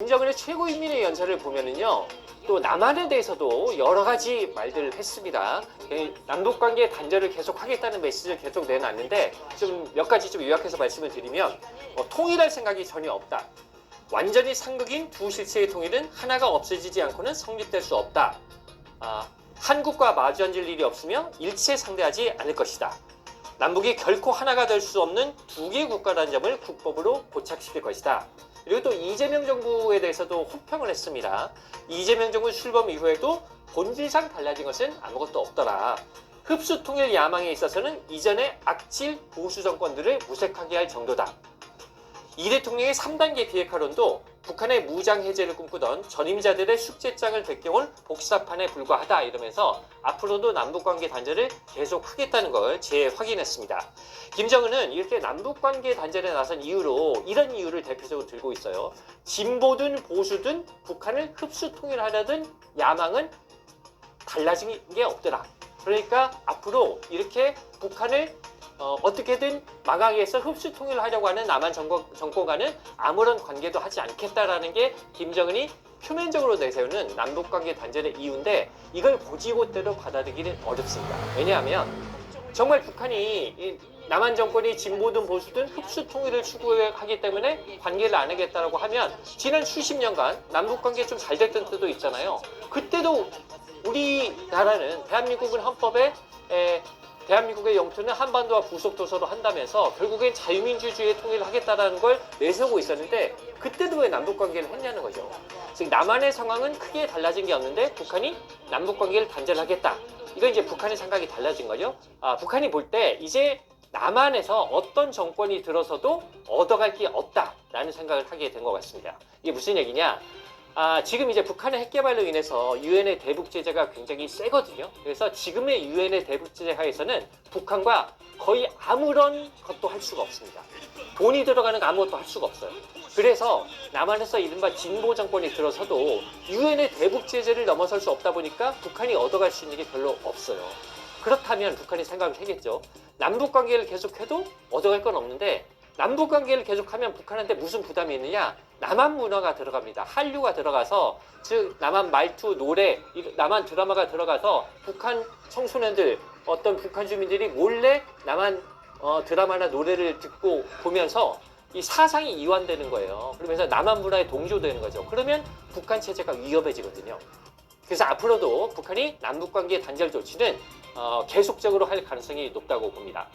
김정은의 최고인민의 연설을 보면은요. 또 남한에 대해서도 여러 가지 말들을 했습니다. 예, 남북 관계 단절을 계속 하겠다는 메시지를 계속 내놨는데 좀 몇 가지 좀 요약해서 말씀을 드리면 어, 통일할 생각이 전혀 없다. 완전히 상극인 두 실체의 통일은 하나가 없어지지 않고는 성립될 수 없다. 아, 한국과 마주 앉을 일이 없으며 일체 상대하지 않을 것이다. 남북이 결코 하나가 될 수 없는 두 개의 국가라는 점을 국법으로 고착시킬 것이다. 그리고 또 이재명 정부에 대해서도 호평을 했습니다. 이재명 정부 출범 이후에도 본질상 달라진 것은 아무것도 없더라. 흡수 통일 야망에 있어서는 이전의 악질 보수 정권들을 무색하게 할 정도다. 이 대통령의 3단계 비핵화론도 북한의 무장 해제를 꿈꾸던 전임자들의 숙제장을 베껴온 복사판에 불과하다 이러면서 앞으로도 남북 관계 단절을 계속하겠다는 걸 재확인했습니다. 김정은은 이렇게 남북 관계 단절에 나선 이유로 이런 이유를 대표적으로 들고 있어요. 진보든 보수든 북한을 흡수 통일하려던 야망은 달라진 게 없더라. 그러니까 앞으로 이렇게 북한을 어, 어떻게든 위해서 흡수 통일을 하려고 하는 남한 정권, 정권 과는 아무런 관계도 하지 않겠다라는 게 김정은이 표면적으로 내세우는 남북관계 단절의 이유인데 이걸 고지고대로 받아들이기는 어렵습니다. 왜냐하면 정말 북한이 이 남한 정권이 진보든 보수든 흡수 통일을 추구하기 때문에 관계를 안 하겠다라고 하면 지난 수십 년간 남북 관계 좀 잘 됐던 때도 있잖아요. 그때도 우리나라는 대한민국은 헌법에 에, 대한민국의 영토는 한반도와 부속 도서로 한다면서 결국엔 자유민주주의의 통일을 하겠다라는 걸 내세우고 있었는데 그때도 왜 남북 관계를 했냐는 거죠. 즉 남한의 상황은 크게 달라진 게 없는데 북한이 남북 관계를 단절하겠다. 이건 이제 북한의 생각이 달라진 거죠. 아, 북한이 볼 때 이제 남한에서 어떤 정권이 들어서도 얻어갈 게 없다라는 생각을 하게 된 것 같습니다. 이게 무슨 얘기냐? 아, 지금 이제 북한의 핵 개발로 인해서 유엔의 대북 제재가 굉장히 세거든요. 그래서 지금의 유엔의 대북 제재 하에서는 북한과 거의 아무런 것도 할 수가 없습니다. 돈이 들어가는 거 아무것도 할 수가 없어요. 그래서 남한에서 이른바 진보 정권이 들어서도 유엔의 대북 제재를 넘어설 수 없다 보니까 북한이 얻어갈 수 있는 게 별로 없어요. 그렇다면 북한이 생각을 하겠죠. 남북 관계를 계속해도 얻어갈 건 없는데 남북 관계를 계속하면 북한한테 무슨 부담이 있느냐? 남한 문화가 들어갑니다. 한류가 들어가서 즉 남한 말투, 노래, 이- 남한 드라마가 들어가서 북한 청소년들 어떤 북한 주민들이 몰래 남한 어, 드라마나 노래를 듣고 보면서 이 사상이 이완되는 거예요. 그러면서 남한 문화에 동조되는 거죠. 그러면 북한 체제가 위협해지거든요. 그래서 앞으로도 북한이 남북 관계 단절 조치는 어, 계속적으로 할 가능성이 높다고 봅니다.